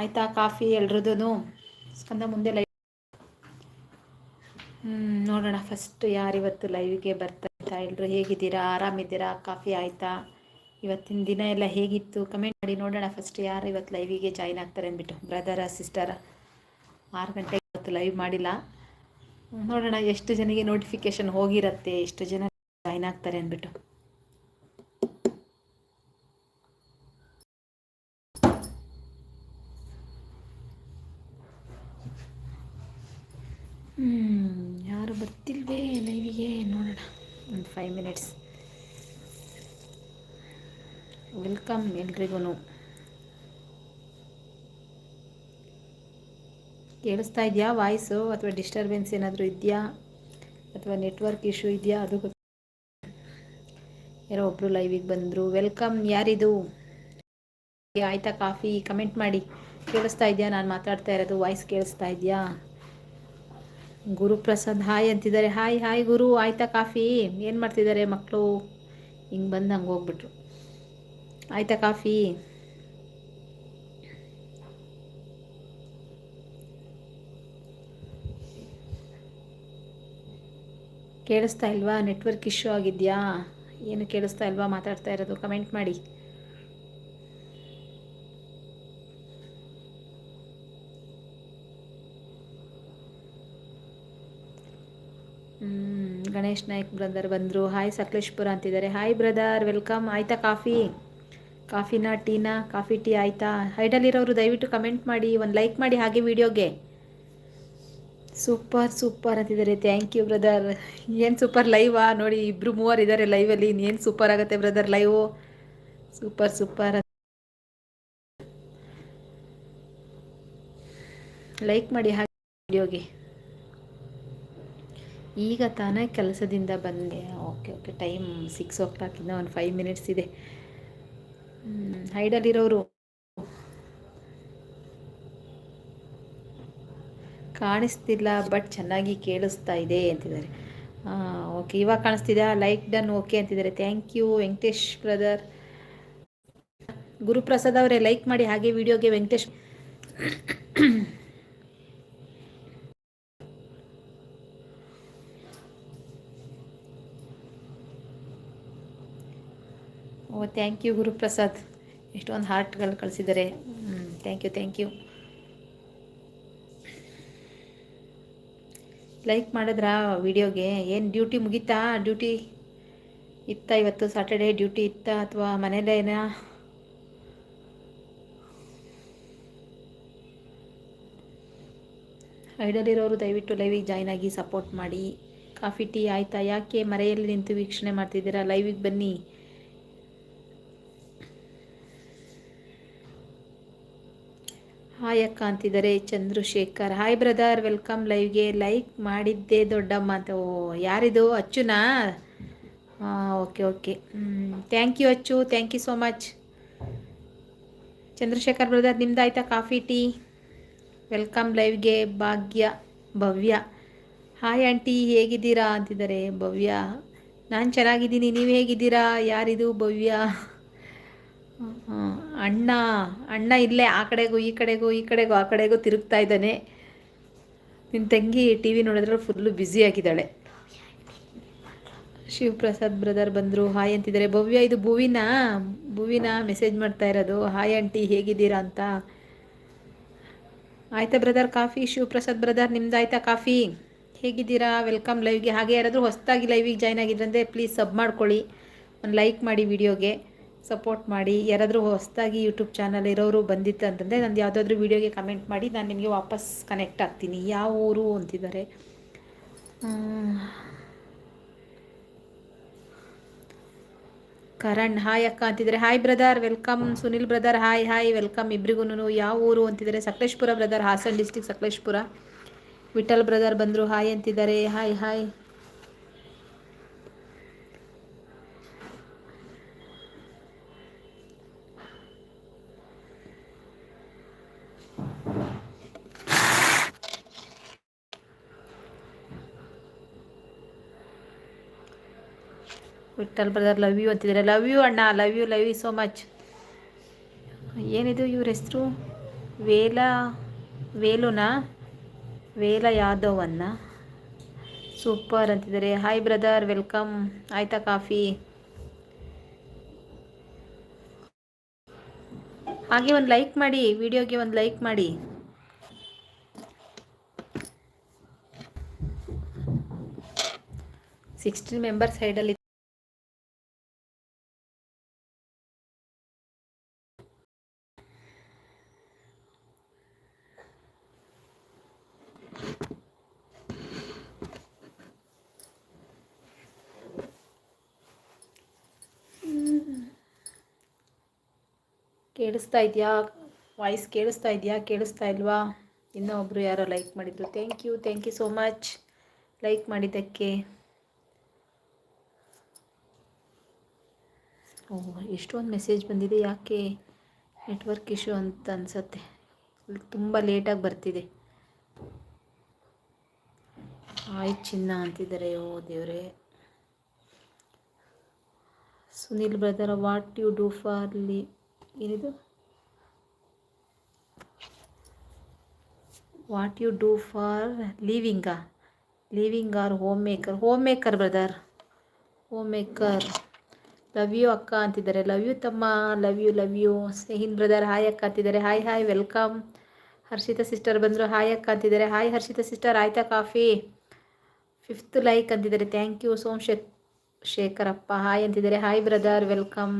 ಆಯಿತಾ? ಕಾಫಿ ಎಲ್ರದ್ದು ಸ್ಕಂದ ಮುಂದೆ ಲೈವ್ ನೋಡೋಣ. ಫಸ್ಟ್ ಯಾರಿವತ್ತು ಲೈವ್ಗೆ ಬರ್ತಾ ಎಲ್ಲರೂ ಹೇಗಿದ್ದೀರಾ? ಆರಾಮಿದ್ದೀರಾ? ಕಾಫಿ ಆಯಿತಾ? ಇವತ್ತಿನ ದಿನ ಎಲ್ಲ ಹೇಗಿತ್ತು? ಕಮೆಂಟ್ ಮಾಡಿ ನೋಡೋಣ. ಫಸ್ಟ್ ಯಾರು ಇವತ್ತು ಲೈವಿಗೆ ಜಾಯ್ನ್ ಆಗ್ತಾರೆ ಅಂದ್ಬಿಟ್ಟು. ಬ್ರದರ ಸಿಸ್ಟರ ಆರು ಗಂಟೆಗೆ ಇವತ್ತು ಲೈವ್ ಮಾಡಿಲ್ಲ. ನೋಡೋಣ, ಎಷ್ಟು ಜನಗೆ ನೋಟಿಫಿಕೇಶನ್ ಹೋಗಿರತ್ತೆ? ಎಷ್ಟು ಜನ ಜಾಯ್ನ್ ಆಗ್ತಾರೆ ಅಂದ್ಬಿಟ್ಟು. ಯಾರು ಬರ್ತಿಲ್ವೇ ಲೈವಿಗೆ ನೋಡೋಣ, ಒಂದು ಫೈವ್ ಮಿನಿಟ್ಸ್ ವೆಲ್ಕಮ್ ಎಲ್ರಿಗೂ ಕೇಳಿಸ್ತಾ ಇದೆಯಾ ವಾಯ್ಸು ಅಥವಾ ಡಿಸ್ಟರ್ಬೆನ್ಸ್ ಏನಾದರೂ ಇದೆಯಾ? ಅಥವಾ ನೆಟ್ವರ್ಕ್ ಇಶ್ಯೂ ಇದೆಯಾ? ಅದು ಯಾರೋ ಒಬ್ಬರು ಲೈವಿಗೆ ಬಂದರು. ವೆಲ್ಕಮ್ ಯಾರಿದು? ಆಯಿತಾ ಕಾಫಿ? ಕಮೆಂಟ್ ಮಾಡಿ. ಕೇಳಿಸ್ತಾ ಇದೆಯಾ? ನಾನು ಮಾತಾಡ್ತಾ ಇರೋದು ವಾಯ್ಸ್ ಕೇಳಿಸ್ತಾ ಇದೆಯಾ? ಗುರುಪ್ರಸಾದ್, ಹಾಯ್ ಅಂತಿದ್ದಾರೆ. ಹಾಯ್ ಹಾಯ್ ಗುರು, ಆಯ್ತಾ ಕಾಫಿ? ಏನು ಮಾಡ್ತಿದ್ದಾರೆ ಮಕ್ಕಳು ಹಿಂಗೆ ಬಂದು ಹಂಗೆ ಹೋಗ್ಬಿಟ್ರು. ಆಯ್ತಾ ಕಾಫಿ? ಕೇಳಿಸ್ತಾ ಇಲ್ವಾ? ನೆಟ್ವರ್ಕ್ ಇಶ್ಯೂ ಆಗಿದೆಯಾ? ಏನು ಕೇಳಿಸ್ತಾ ಇಲ್ವಾ ಮಾತಾಡ್ತಾ ಇರೋದು? ಕಮೆಂಟ್ ಮಾಡಿ. ಗಣೇಶ್ ನಾಯ್ಕ್ ಬ್ರದರ್ ಬಂದರು. ಹಾಯ್ ಸಕಲೇಶ್ಪುರ ಅಂತಿದ್ದಾರೆ. ಹಾಯ್ ಬ್ರದರ್ ವೆಲ್ಕಮ್ ಆಯ್ತಾ ಕಾಫಿ? ಕಾಫಿನಾ, ಟೀನಾ? ಕಾಫಿ, ಟೀ ಆಯಿತಾ? ಹೈಡಲ್ಲಿರೋರು ದಯವಿಟ್ಟು ಕಮೆಂಟ್ ಮಾಡಿ, ಒಂದು ಲೈಕ್ ಮಾಡಿ ಹಾಗೆ ವಿಡಿಯೋಗೆ ಸೂಪರ್ ಸೂಪರ್ ಅಂತಿದ್ದಾರೆ. ಥ್ಯಾಂಕ್ ಯು ಬ್ರದರ್ ಏನು ಸೂಪರ್ ಲೈವಾ ನೋಡಿ ಇಬ್ಬರು ಮೂವರು ಇದ್ದಾರೆ ಲೈವಲ್ಲಿ ಏನು ಸೂಪರ್ ಆಗುತ್ತೆ brother live super super like ಮಾಡಿ ಹಾಗೆ ವಿಡಿಯೋಗೆ ಈಗ ತಾನೇ ಕೆಲಸದಿಂದ ಬಂದೆ. ಓಕೆ ಓಕೆ, ಟೈಮ್ ಸಿಕ್ಸ್ ಓ ಕ್ಲಾಕಿಂದ ಒಂದು ಫೈವ್ ಮಿನಿಟ್ಸ್ ಇದೆ. ಹೈಡಲ್ಲಿರೋರು ಕಾಣಿಸ್ತಿಲ್ಲ ಬಟ್ ಚೆನ್ನಾಗಿ ಕೇಳಿಸ್ತಾ ಇದೆ ಅಂತಿದ್ದಾರೆ. ಓಕೆ, ಇವಾಗ ಕಾಣಿಸ್ತಿದ್ಯಾ? ಲೈಕ್ ಡನ್ ಓಕೆ ಅಂತಿದ್ದಾರೆ. Thank you Venkatesh brother Guruprasad ಅವರೇ ಲೈಕ್ ಮಾಡಿ ಹಾಗೆ ವಿಡಿಯೋಗೆ ವೆಂಕಟೇಶ್ ಓ ಥ್ಯಾಂಕ್ ಯು ಗುರುಪ್ರಸಾದ್. ಎಷ್ಟೊಂದು ಹಾರ್ಟ್ಗಳು ಕಳಿಸಿದ್ದಾರೆ. ಹ್ಞೂ thank you thank you like ಮಾಡಿದ್ರಾ ವಿಡಿಯೋಗೆ? ಏನು ಡ್ಯೂಟಿ ಮುಗೀತಾ? ಡ್ಯೂಟಿ ಇತ್ತ ಇವತ್ತು? ಸಾಟರ್ಡೇ ಡ್ಯೂಟಿ ಇತ್ತ ಅಥವಾ ಮನೇಲೇನಾ ಐಡಲಿರೋರು ದಯವಿಟ್ಟು ಲೈವಿಗೆ ಜಾಯ್ನ್ ಆಗಿ ಸಪೋರ್ಟ್ ಮಾಡಿ. ಕಾಫಿ ಟೀ ಆಯಿತಾ? ಯಾಕೆ ಮರೆಯಲ್ಲಿ ನಿಂತು ವೀಕ್ಷಣೆ ಮಾಡ್ತಿದ್ದೀರಾ? ಲೈವಿಗೆ ಬನ್ನಿ. ಹಾಯ್ ಅಕ್ಕ ಅಂತಿದ್ದಾರೆ ಚಂದ್ರಶೇಖರ್. ಹಾಯ್ ಬ್ರದರ್ ವೆಲ್ಕಮ್ ಲೈವ್ಗೆ ಲೈಕ್ ಮಾಡಿದ್ದೆ ದೊಡ್ಡಮ್ಮ ಅಂತ. ಓ, ಯಾರಿದು? ಅಚ್ಚುನಾ? ಹಾಂ okay okay thank you Achu. Thank you so much Chandrashekhar brother ನಿಮ್ದು ಆಯಿತಾ ಕಾಫಿ, ಟೀ? ವೆಲ್ಕಮ್ ಲೈವ್ಗೆ ಭಾಗ್ಯ, ಭವ್ಯ. ಹಾಯ್ ಆಂಟಿ ಹೇಗಿದ್ದೀರಾ ಅಂತಿದ್ದಾರೆ ಭವ್ಯ. ನಾನು ಚೆನ್ನಾಗಿದ್ದೀನಿ. ನೀವು ಹೇಗಿದ್ದೀರಾ? ಯಾರಿದು ಭವ್ಯ? ಅಣ್ಣ ಅಣ್ಣ ಇಲ್ಲೇ ಆ ಕಡೆಗೂ, ಈ ಕಡೆಗೂ ಈ ಕಡೆಗೂ, ಆ ಕಡೆಗೂ ತಿರುಗ್ತಾ ಇದ್ದಾನೆ. ನಿನ್ನ ತಂಗಿ ಟಿ ವಿ ನೋಡಿದ್ರೆ ಫುಲ್ಲು ಬ್ಯುಸಿಯಾಗಿದ್ದಾಳೆ ಶಿವಪ್ರಸಾದ್ ಬ್ರದರ್ ಬಂದರು ಹಾಯ್ ಅಂತಿದ್ದಾರೆ. ಭವ್ಯ, ಇದು ಭುವಿನ? ಭುವಿನ ಮೆಸೇಜ್ ಮಾಡ್ತಾ ಇರೋದು. ಹಾಯ್ ಆಂಟಿ ಹೇಗಿದ್ದೀರಾ ಅಂತ? ಆಯ್ತಾ ಬ್ರದರ್ ಕಾಫಿ? ಶಿವಪ್ರಸಾದ್ ಬ್ರದರ್ ನಿಮ್ದು ಆಯ್ತಾ ಕಾಫಿ? ಹೇಗಿದ್ದೀರಾ? ವೆಲ್ಕಮ್ ಲೈವ್ಗೆ ಹಾಗೆ ಯಾರಾದರೂ ಹೊಸದಾಗಿ ಲೈವಿಗೆ ಜಾಯ್ನ್ ಆಗಿದ್ರಂದರೆ ಪ್ಲೀಸ್ ಸಬ್ ಮಾಡ್ಕೊಳ್ಳಿ. ಒಂದು ಲೈಕ್ ಮಾಡಿ ವಿಡಿಯೋಗೆ ಸಪೋರ್ಟ್ ಮಾಡಿ, ಯಾರಾದರೂ ಹೊಸದಾಗಿ ಯೂಟ್ಯೂಬ್ ಚಾನಲ್ ಇರೋರು ಬಂದಿತ್ತು ಅಂತಂದರೆ ನಂದು ಯಾವುದಾದ್ರು ವೀಡಿಯೋಗೆ ಕಮೆಂಟ್ ಮಾಡಿ ನಾನು ನಿಮಗೆ ವಾಪಸ್ ಕನೆಕ್ಟ್ ಆಗ್ತೀನಿ. ಯಾವ ಊರು ಅಂತಿದ್ದಾರೆ? ಕರಣ್ ಹಾಯ್ ಅಕ್ಕ ಅಂತಿದ್ದಾರೆ. Hi brother welcome Sunil brother hi hi welcome ಇಬ್ರಿಗೂ ಯಾವ ಊರು ಅಂತಿದ್ದಾರೆ? Sakleshpur brother Hassan district Sakleshpur. Vittal brother ಬಂದರು ಹಾಯ್ ಅಂತಿದ್ದಾರೆ. Hi hi Vittal brother love you ಅಂತಿದ್ದಾರೆ. ಲವ್ ಯು ಅಣ್ಣ love you love you so much ಏನಿದು ಇವ್ರ ಹೆಸರು? ವೇಲ, ವೇಲುನ? ವೇಲ ಯಾದವನ್ನ? ಸೂಪರ್ ಅಂತಿದ್ದಾರೆ. ಹಾಯ್ ಬ್ರದರ್ ವೆಲ್ಕಮ್ ಆಯ್ತಾ ಕಾಫಿ? ಹಾಗೆ ಒಂದು ಲೈಕ್ ಮಾಡಿ ವಿಡಿಯೋಗೆ ಒಂದು ಲೈಕ್ ಮಾಡಿ. ಸಿಕ್ಸ್ಟೀನ್ ಮೆಂಬರ್ಸ್ ಸೈಡಲ್ಲಿ ಕೇಳಿಸ್ತಾ ಇದೆಯಾ? ವಾಯ್ಸ್ ಕೇಳಿಸ್ತಾ ಇದೆಯಾ? ಕೇಳಿಸ್ತಾ ಇಲ್ವಾ? ಇನ್ನೂ ಒಬ್ಬರು ಯಾರೋ ಲೈಕ್ ಮಾಡಿದ್ರು. Thank you thank you so much like ಮಾಡಿದ್ದಕ್ಕೆ. ಓ, ಎಷ್ಟೊಂದು ಮೆಸೇಜ್ ಬಂದಿದೆ. ಯಾಕೆ ನೆಟ್ವರ್ಕ್ ಇಶ್ಯೂ ಅಂತ ಅನಿಸತ್ತೆ. ತುಂಬ ಲೇಟಾಗಿ ಬರ್ತಿದೆ. ಆಯ್ ಚಿನ್ನ ಅಂತಿದ್ದಾರೆ. ಓ, ದೇವರೇ. Sunil brother what you do for ಲಿ ಏನಿದು? What you do for ಲೀವಿಂಗಾ living or homemaker homemaker brother homemaker love you ಅಕ್ಕ ಅಂತಿದ್ದಾರೆ. ಲವ್ ಯು ತಮ್ಮ. Love you love you ಸ್ನೇಹಿನ್ brother hi ಅಕ್ಕ ಅಂತಿದ್ದಾರೆ. Hi hi welcome Harshitha sister ಬಂದರು. Hi ಅಕ್ಕ ಅಂತಿದ್ದಾರೆ. ಹಾಯ್ ಹರ್ಷಿತಾ ಸಿಸ್ಟರ್ ಆಯ್ತಾ ಕಾಫಿ? ಫಿಫ್ತ್ ಲೈಕ್ ಅಂತಿದ್ದಾರೆ. ಥ್ಯಾಂಕ್ ಯು ಸೋಮ್ ಶೇಖ್ ಶೇಖರಪ್ಪ. ಹಾಯ್ ಅಂತಿದ್ದಾರೆ. Hi brother welcome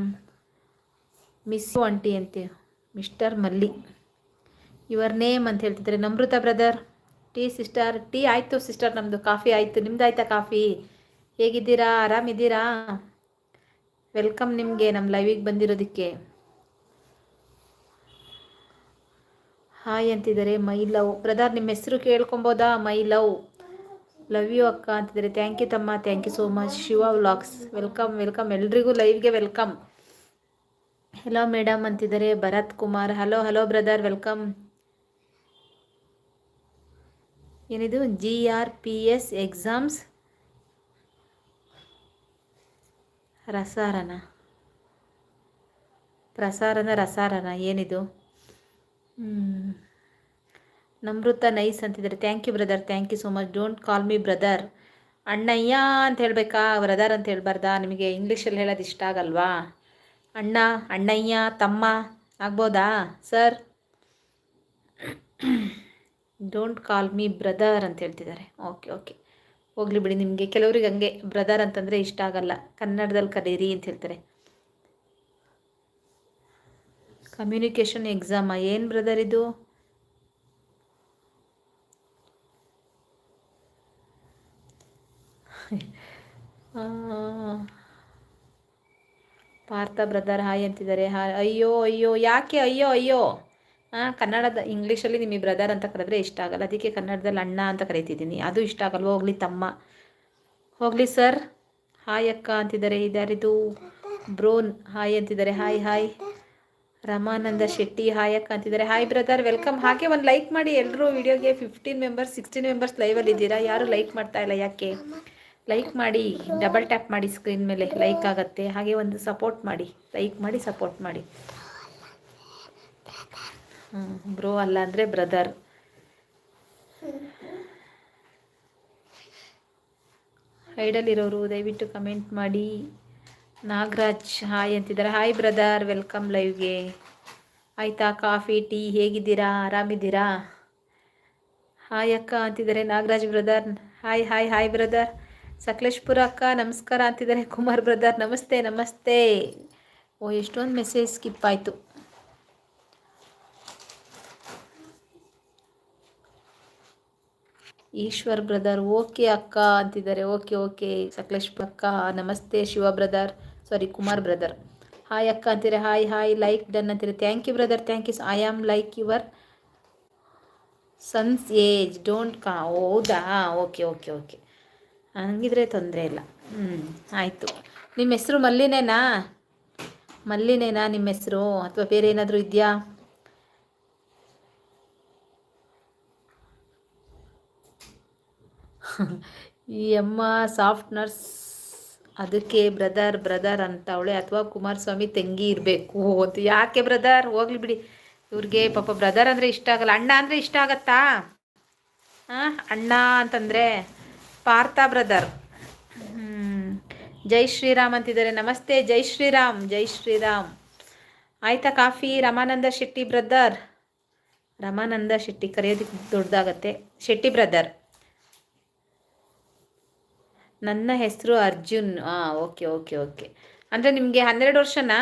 miss aunty ಅಂತೆ ಮಿಸ್ಟರ್ ಮಲ್ಲಿ. ಯುವರ್ ನೇಮ್ ಅಂತ ಹೇಳ್ತಿದ್ದಾರೆ Namratha brother tea sister tea ಆಯಿತು ಸಿಸ್ಟರ್ ನಮ್ಮದು ಕಾಫಿ ಆಯಿತು, ನಿಮ್ದು ಆಯ್ತಾ ಕಾಫಿ? ಹೇಗಿದ್ದೀರಾ? ಆರಾಮಿದ್ದೀರಾ? ವೆಲ್ಕಮ್ ನಿಮಗೆ ನಮ್ಮ ಲೈವಿಗೆ ಬಂದಿರೋದಕ್ಕೆ. ಹಾಯ್ ಅಂತಿದ್ದಾರೆ ಮೈ ಲವ್ ಬ್ರದರ್ ನಿಮ್ಮ ಹೆಸರು ಕೇಳ್ಕೊಬೋದಾ? ಮೈ ಲವ್ ಲವ್ ಯು ಅಕ್ಕ ಅಂತಿದ್ದಾರೆ. ಥ್ಯಾಂಕ್ ಯು ತಮ್ಮ thank you so much Shiva vlogs welcome welcome ಎಲ್ರಿಗೂ ಲೈವ್ಗೆ ವೆಲ್ಕಮ್ ಹಲೋ ಮೇಡಮ್ ಅಂತಿದ್ದಾರೆ. Bharath Kumar. Hello hello brother welcome ಏನಿದು? G R P S exams ರಸಾರನ. ಪ್ರಸಾರನ, ರಸಾರನ. ಏನಿದು? ನಮೃತ ನೈಸ್ ಅಂತಿದ್ದಾರೆ. Thank you brother thank you so much don't call me brother ಅಣ್ಣಯ್ಯ ಅಂತ ಹೇಳಬೇಕಾ? ಬ್ರದರ್ ಅಂತ ಹೇಳ್ಬಾರ್ದಾ? ನಿಮಗೆ ಇಂಗ್ಲೀಷಲ್ಲಿ ಹೇಳೋದು ಇಷ್ಟ ಆಗಲ್ವಾ? ಅಣ್ಣ ಅಣ್ಣಯ್ಯ ತಮ್ಮ ಆಗ್ಬೋದಾ? Sir? Don't call me brother ಅಂತ ಹೇಳ್ತಿದ್ದಾರೆ. ಓಕೆ ಓಕೆ ಹೋಗ್ಲಿ ಬಿಡಿ ನಿಮಗೆ. ಕೆಲವ್ರಿಗೆ ಹಂಗೆ ಬ್ರದರ್ ಅಂತಂದರೆ ಇಷ್ಟ ಆಗಲ್ಲ. ಕನ್ನಡದಲ್ಲಿ ಕರೀರಿ ಅಂತ ಹೇಳ್ತಾರೆ. ಕಮ್ಯುನಿಕೇಷನ್ ಎಕ್ಸಾಮ ಏನು ಬ್ರದರ್ ಇದು? ಆ, ಪಾರ್ಥ ಬ್ರದರ್, ಹಾಯ್ ಅಂತಿದ್ದಾರೆ. ಅಯ್ಯೋ ಅಯ್ಯೋ, ಯಾಕೆ, ಅಯ್ಯೋ ಅಯ್ಯೋ? ಹಾಂ ಕನ್ನಡದ ಇಂಗ್ಲೀಷಲ್ಲಿ ನಿಮಗೆ ಬ್ರದರ್ ಅಂತ ಕರೆದ್ರೆ ಇಷ್ಟ ಆಗಲ್ಲ. ಅದಕ್ಕೆ ಕನ್ನಡದಲ್ಲಿ ಅಣ್ಣ ಅಂತ ಕರಿತಿದ್ದೀನಿ. ಅದು ಇಷ್ಟ ಆಗಲ್ವ? ಹೋಗಲಿ ತಮ್ಮ. ಹೋಗಲಿ ಸರ್. ಹಾಯ್ ಅಕ್ಕ ಅಂತಿದ್ದಾರೆ. ಇದಾರಿದು ಬ್ರೋನ್ ಹಾಯ್ ಅಂತಿದ್ದಾರೆ. Hi hi. Ramananda Shetty, hi ಅಕ್ಕ ಅಂತಿದ್ದಾರೆ. Hi brother, welcome. ಹಾಗೆ ಒಂದು ಲೈಕ್ ಮಾಡಿ ಎಲ್ಲರೂ ವಿಡಿಯೋಗೆ ಫಿಫ್ಟೀನ್ ಮೆಂಬರ್ಸ್, ಸಿಕ್ಸ್ಟೀನ್ ಮೆಂಬರ್ಸ್ ಲೈವಲ್ಲಿ ಇದ್ದೀರಾ? ಯಾರು ಲೈಕ್ ಮಾಡ್ತಾ ಇಲ್ಲ ಯಾಕೆ? ಲೈಕ್ ಮಾಡಿ ಡಬಲ್ ಟ್ಯಾಪ್ ಮಾಡಿ ಸ್ಕ್ರೀನ್ ಮೇಲೆ ಲೈಕ್ ಆಗುತ್ತೆ. ಹಾಗೆ ಒಂದು ಸಪೋರ್ಟ್ ಮಾಡಿ ಲೈಕ್ ಮಾಡಿ ಸಪೋರ್ಟ್ ಮಾಡಿ. ಬ್ರೋ ಅಲ್ಲ ಅಂದರೆ ಬ್ರದರ್ ಹೈಡಲ್ಲಿರೋರು ದಯವಿಟ್ಟು ಕಮೆಂಟ್ ಮಾಡಿ. ನಾಗರಾಜ್ ಹಾಯ್ ಅಂತಿದ್ದಾರೆ. ಹಾಯ್ ಬ್ರದರ್ ವೆಲ್ಕಮ್ ಲೈವ್ಗೆ ಆಯಿತಾ ಕಾಫಿ ಟೀ ಹೇಗಿದ್ದೀರಾ? ಆರಾಮಿದ್ದೀರಾ? ಹಾಯ್ ಅಕ್ಕ ಅಂತಿದ್ದಾರೆ. Nagaraj brother hi hi hi brother Sakleshpur ಅಕ್ಕ, ನಮಸ್ಕಾರ ಅಂತಿದ್ದಾರೆ. ಕುಮಾರ್ ಬ್ರದರ್ ನಮಸ್ತೆ ನಮಸ್ತೆ. ಓ, ಎಷ್ಟೊಂದು ಮೆಸೇಜ್ ಸ್ಕಿಪ್ ಆಯಿತು. ಈಶ್ವರ್ ಬ್ರದರ್ ಓಕೆ ಅಕ್ಕ ಅಂತಿದ್ದಾರೆ. Okay okay. ಸಕಲೇಶ್ಪುರ ಅಕ್ಕ, ನಮಸ್ತೆ Shiva brother sorry Kumar brother hi ಅಕ್ಕ ಅಂತೀರಿ ಹಾಯ್ ಹಾಯ್ ಲೈಕ್ ಡನ್ ಅಂತೀರಿ thank you brother thank you I am like your son's age don't ಕಾ ಹೌದಾ? Okay okay okay. ಹಂಗಿದ್ರೆ ತೊಂದರೆ ಇಲ್ಲ. ಹ್ಞೂ ಆಯಿತು. ನಿಮ್ಮ ಹೆಸರು ಮಲ್ಲಿನೇನಾ? ಮಲ್ಲಿನೇನಾ ನಿಮ್ಮ ಹೆಸರು? ಅಥವಾ ಬೇರೆ ಏನಾದರೂ ಇದೆಯಾ? ಈ ಅಮ್ಮ ಸಾಫ್ಟ್ ನರ್ಸ್, ಅದಕ್ಕೆ ಬ್ರದರ್ ಬ್ರದರ್ ಅಂತ ಅವಳೆ ಅಥವಾ ಕುಮಾರಸ್ವಾಮಿ ತಂಗಿ ಇರಬೇಕು. ಅಂತ ಯಾಕೆ ಬ್ರದರ್? ಹೋಗ್ಲಿ ಬಿಡಿ. ಇವ್ರಿಗೆ ಪಾಪ ಬ್ರದರ್ ಅಂದರೆ ಇಷ್ಟ ಆಗಲ್ಲ. ಅಣ್ಣ ಅಂದರೆ ಇಷ್ಟ ಆಗತ್ತಾ? ಹಾಂ ಅಣ್ಣ ಅಂತಂದರೆ? ಪಾರ್ಥ ಬ್ರದರ್. ಜೈ ಶ್ರೀರಾಮ್ ಅಂತಿದ್ದಾರೆ. ನಮಸ್ತೆ, ಜೈ ಶ್ರೀರಾಮ್ ಜೈ ಶ್ರೀರಾಮ್. ಆಯ್ತಾ ಕಾಫಿ? ರಮಾನಂದ ಶೆಟ್ಟಿ ಬ್ರದರ್. ರಮಾನಂದ ಶೆಟ್ಟಿ ಕರೆಯೋದಕ್ಕೆ ದೊಡ್ಡದಾಗತ್ತೆ. ಶೆಟ್ಟಿ ಬ್ರದರ್. ನನ್ನ ಹೆಸರು ಅರ್ಜುನ್. ಹಾಂ ಓಕೆ ಓಕೆ ಓಕೆ. ಅಂದರೆ ನಿಮಗೆ ಹನ್ನೆರಡು ವರ್ಷನಾ?